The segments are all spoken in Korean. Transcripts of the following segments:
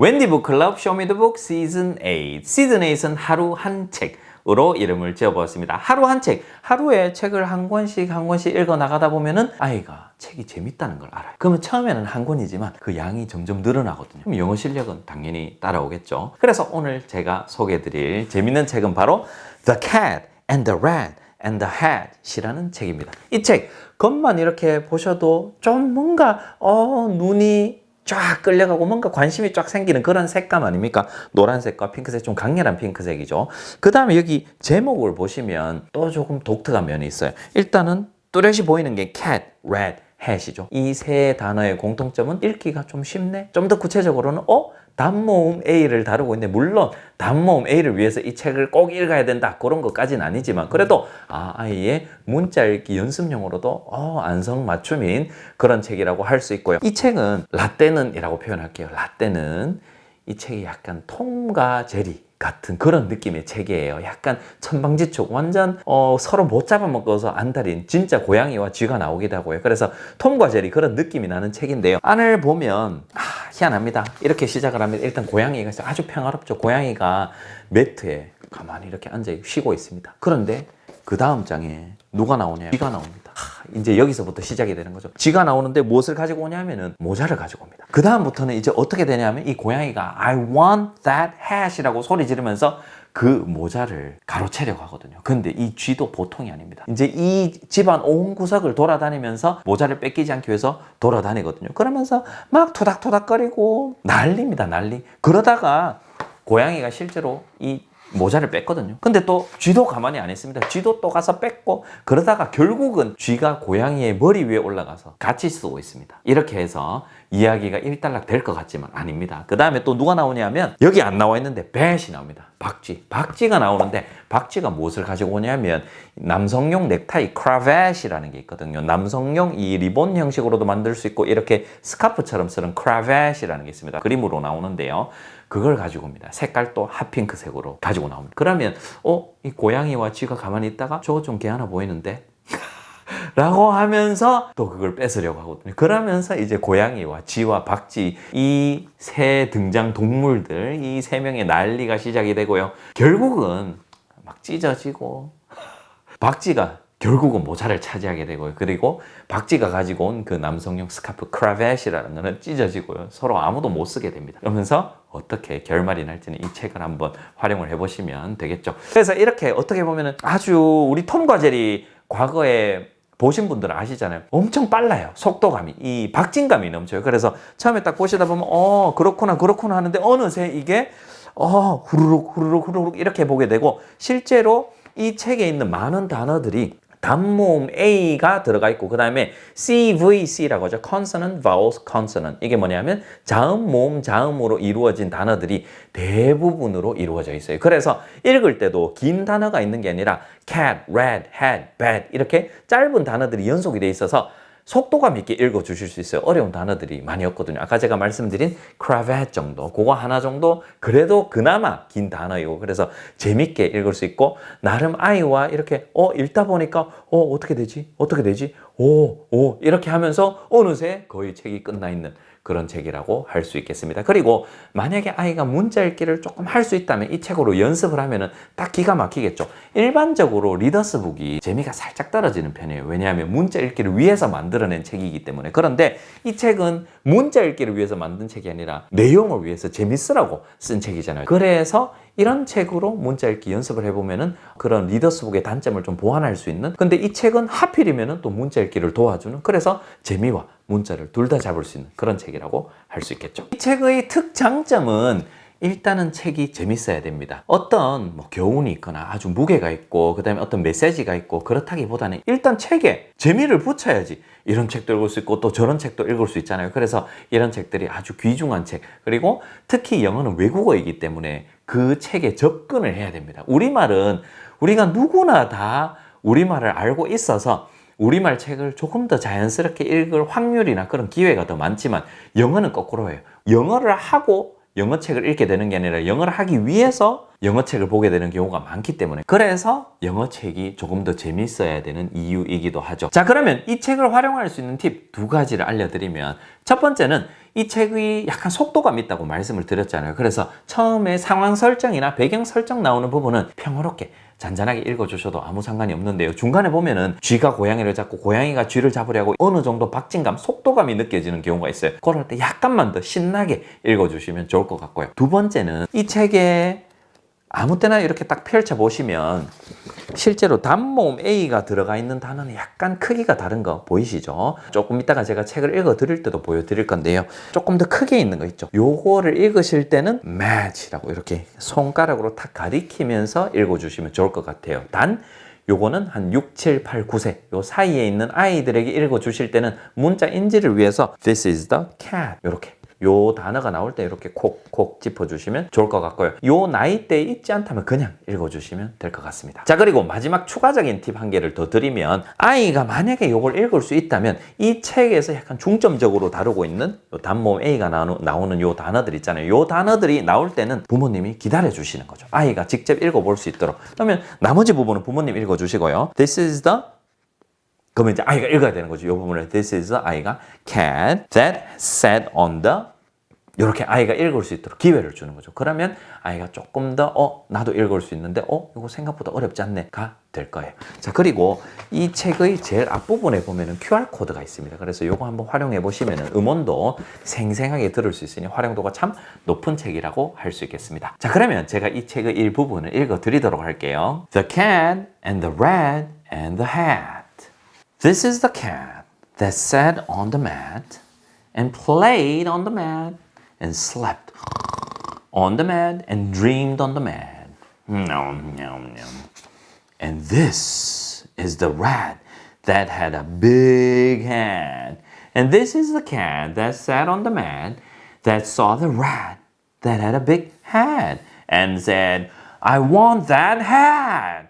웬디 북클럽 쇼미더북 시즌 8 시즌 8은 하루 한 책으로 이름을 지어보았습니다. 하루 한 책, 하루에 책을 한 권씩 한 권씩 읽어 나가다 보면은 아이가 책이 재밌다는 걸 알아요. 그러면 처음에는 한 권이지만 그 양이 점점 늘어나거든요. 그럼 영어 실력은 당연히 따라오겠죠. 그래서 오늘 제가 소개해드릴 재밌는 책은 바로 The Cat and the Rat and the Hat이라는 책입니다. 이 책 겉만 이렇게 보셔도 좀 뭔가 어 눈이 쫙 끌려가고 뭔가 관심이 쫙 생기는 그런 색감 아닙니까? 노란색과 핑크색 좀 강렬한 핑크색이죠. 그 다음에 여기 제목을 보시면 또 조금 독특한 면이 있어요. 일단은 뚜렷이 보이는 게 cat, rat, hat이죠. 이 세 단어의 공통점은 읽기가 좀 쉽네. 좀 더 구체적으로는 어? 단모음 A를 다루고 있는데 물론 단모음 A를 위해서 이 책을 꼭 읽어야 된다 그런 것까지는 아니지만 그래도 아, 아이의 문자 읽기 연습용으로도 어, 안성맞춤인 그런 책이라고 할 수 있고요. 이 책은 라떼는이라고 표현할게요. 라떼는 이 책이 약간 톰과 제리 같은 그런 느낌의 책이에요. 약간 천방지축, 완전 어, 서로 못 잡아먹어서 안달인 진짜 고양이와 쥐가 나오기도 하고요. 그래서 톰과 제리 그런 느낌이 나는 책인데요. 안을 보면 아, 희한합니다. 이렇게 시작을 하면 일단 고양이가 아주 평화롭죠. 고양이가 매트에 가만히 이렇게 앉아 쉬고 있습니다. 그런데 그 다음 장에 누가 나오냐? 쥐가 나옵니다. 하, 이제 여기서부터 시작이 되는 거죠. 쥐가 나오는데 무엇을 가지고 오냐면은 모자를 가지고 옵니다. 그 다음부터는 이제 어떻게 되냐면 이 고양이가 I want that hat이라고 소리 지르면서 그 모자를 가로채려고 하거든요. 근데 이 쥐도 보통이 아닙니다. 이제 이 집안 온 구석을 돌아다니면서 모자를 뺏기지 않기 위해서 돌아다니거든요. 그러면서 막 토닥토닥거리고 난리입니다, 난리. 그러다가 고양이가 실제로 이 모자를 뺐거든요. 근데 또 쥐도 가만히 안 있습니다. 쥐도 또 가서 뺐고 그러다가 결국은 쥐가 고양이의 머리 위에 올라가서 같이 쓰고 있습니다. 이렇게 해서 이야기가 일단락 될 것 같지만 아닙니다. 그 다음에 또 누가 나오냐면 여기 안 나와 있는데 뱃이 나옵니다. 박쥐. 박쥐가 나오는데 박쥐가 무엇을 가지고 오냐면 남성용 넥타이 크라vet이라는 게 있거든요. 남성용 이 리본 형식으로도 만들 수 있고 이렇게 스카프처럼 쓰는 크라vet이라는 게 있습니다. 그림으로 나오는데요. 그걸 가지고 옵니다. 색깔도 핫핑크색으로 가지고 나옵니다. 그러면 어? 이 고양이와 쥐가 가만히 있다가 저거 좀 개하나 보이는데? 라고 하면서 또 그걸 뺏으려고 하거든요. 그러면서 이제 고양이와 쥐와 박쥐 이 세 등장 동물들 이 세 명의 난리가 시작이 되고요. 결국은 막 찢어지고 박쥐가 결국은 모자를 차지하게 되고요. 그리고 박쥐가 가지고 온 그 남성용 스카프 크라vet이라는 거는 찢어지고요. 서로 아무도 못 쓰게 됩니다. 그러면서 어떻게 결말이 날지는 이 책을 한번 활용을 해보시면 되겠죠. 그래서 이렇게 어떻게 보면은 아주 우리 톰과 제리 과거에 보신 분들은 아시잖아요. 엄청 빨라요. 속도감이. 이 박진감이 넘쳐요. 그래서 처음에 딱 보시다 보면, 어, 그렇구나, 그렇구나 하는데 어느새 이게, 어, 후루룩, 후루룩, 후루룩 이렇게 보게 되고, 실제로 이 책에 있는 많은 단어들이 단모음 A가 들어가 있고 그 다음에 CVC라고 하죠. Consonant, Vowels, Consonant. 이게 뭐냐면 자음, 모음, 자음으로 이루어진 단어들이 대부분으로 이루어져 있어요. 그래서 읽을 때도 긴 단어가 있는 게 아니라 cat, rat, hat, bat 이렇게 짧은 단어들이 연속이 돼 있어서 속도감 있게 읽어 주실 수 있어요. 어려운 단어들이 많이 없거든요. 아까 제가 말씀드린 cravat 정도, 그거 하나 정도 그래도 그나마 긴 단어이고 그래서 재밌게 읽을 수 있고 나름 아이와 이렇게 어 읽다 보니까 어 어떻게 되지? 어떻게 되지? 오, 오 이렇게 하면서 어느새 거의 책이 끝나 있는 그런 책이라고 할 수 있겠습니다. 그리고 만약에 아이가 문자 읽기를 조금 할 수 있다면 이 책으로 연습을 하면은 딱 기가 막히겠죠. 일반적으로 리더스북이 재미가 살짝 떨어지는 편이에요. 왜냐하면 문자 읽기를 위해서 만들어낸 책이기 때문에. 그런데 이 책은 문자 읽기를 위해서 만든 책이 아니라 내용을 위해서 재밌으라고 쓴 책이잖아요. 그래서 이런 책으로 문자 읽기 연습을 해보면은 그런 리더스북의 단점을 좀 보완할 수 있는 근데 이 책은 하필이면은 또 문자 읽기를 도와주는 그래서 재미와 문자를 둘 다 잡을 수 있는 그런 책이라고 할 수 있겠죠. 이 책의 특장점은 일단은 책이 재밌어야 됩니다. 어떤 뭐 교훈이 있거나 아주 무게가 있고 그다음에 어떤 메시지가 있고 그렇다기보다는 일단 책에 재미를 붙여야지 이런 책도 읽을 수 있고 또 저런 책도 읽을 수 있잖아요. 그래서 이런 책들이 아주 귀중한 책 그리고 특히 영어는 외국어이기 때문에 그 책에 접근을 해야 됩니다. 우리말은 우리가 누구나 다 우리말을 알고 있어서 우리말 책을 조금 더 자연스럽게 읽을 확률이나 그런 기회가 더 많지만 영어는 거꾸로예요. 영어를 하고 영어 책을 읽게 되는 게 아니라 영어를 하기 위해서 영어 책을 보게 되는 경우가 많기 때문에 그래서 영어 책이 조금 더 재밌어야 되는 이유이기도 하죠. 자, 그러면 이 책을 활용할 수 있는 팁 두 가지를 알려드리면 첫 번째는 이 책이 약간 속도감 있다고 말씀을 드렸잖아요. 그래서 처음에 상황 설정이나 배경 설정 나오는 부분은 평화롭게 잔잔하게 읽어주셔도 아무 상관이 없는데요. 중간에 보면은 쥐가 고양이를 잡고 고양이가 쥐를 잡으려고 어느 정도 박진감, 속도감이 느껴지는 경우가 있어요. 그럴 때 약간만 더 신나게 읽어주시면 좋을 것 같고요. 두 번째는 이 책에 아무 때나 이렇게 딱 펼쳐 보시면 실제로 단모음 A가 들어가 있는 단어는 약간 크기가 다른 거 보이시죠? 조금 이따가 제가 책을 읽어 드릴 때도 보여 드릴 건데요. 조금 더 크게 있는 거 있죠? 요거를 읽으실 때는 match라고 이렇게 손가락으로 탁 가리키면서 읽어 주시면 좋을 것 같아요. 단 요거는 한 6, 7, 8, 9세 요 사이에 있는 아이들에게 읽어 주실 때는 문자 인지를 위해서 This is the cat 이렇게 요 단어가 나올 때 이렇게 콕콕 짚어주시면 좋을 것 같고요. 요 나이대에 있지 않다면 그냥 읽어주시면 될 것 같습니다. 자 그리고 마지막 추가적인 팁 한 개를 더 드리면 아이가 만약에 요걸 읽을 수 있다면 이 책에서 약간 중점적으로 다루고 있는 요 단모음 A가 나오는, 요 단어들 있잖아요. 요 단어들이 나올 때는 부모님이 기다려 주시는 거죠. 아이가 직접 읽어볼 수 있도록. 그러면 나머지 부분은 부모님 읽어주시고요. This is the 그러면 이제 아이가 읽어야 되는 거죠. 이 부분을 This is 아이가 cat that sat on the 이렇게 아이가 읽을 수 있도록 기회를 주는 거죠. 그러면 아이가 조금 더 어, 나도 읽을 수 있는데 어, 이거 생각보다 어렵지 않네가 될 거예요. 자, 그리고 이 책의 제일 앞부분에 보면은 QR 코드가 있습니다. 그래서 이거 한번 활용해 보시면은 음원도 생생하게 들을 수 있으니 활용도가 참 높은 책이라고 할 수 있겠습니다. 자, 그러면 제가 이 책의 일부분을 읽어 드리도록 할게요. The cat and the rat and the hat. This is the cat that sat on the mat and played on the mat and slept on the mat and dreamed on the mat. Nom, nom, nom. And this is the rat that had a big head. And this is the cat that sat on the mat that saw the rat that had a big head and said, I want that hat.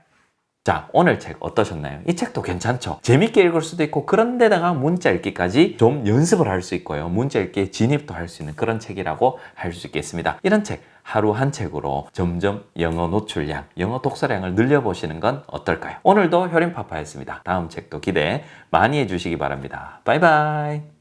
자, 오늘 책 어떠셨나요? 이 책도 괜찮죠? 재밌게 읽을 수도 있고, 그런데다가 문자 읽기까지 좀 연습을 할 수 있고요. 문자 읽기에 진입도 할 수 있는 그런 책이라고 할 수 있겠습니다. 이런 책, 하루 한 책으로 점점 영어 노출량, 영어 독서량을 늘려보시는 건 어떨까요? 오늘도 효림파파였습니다. 다음 책도 기대 많이 해주시기 바랍니다. 바이바이.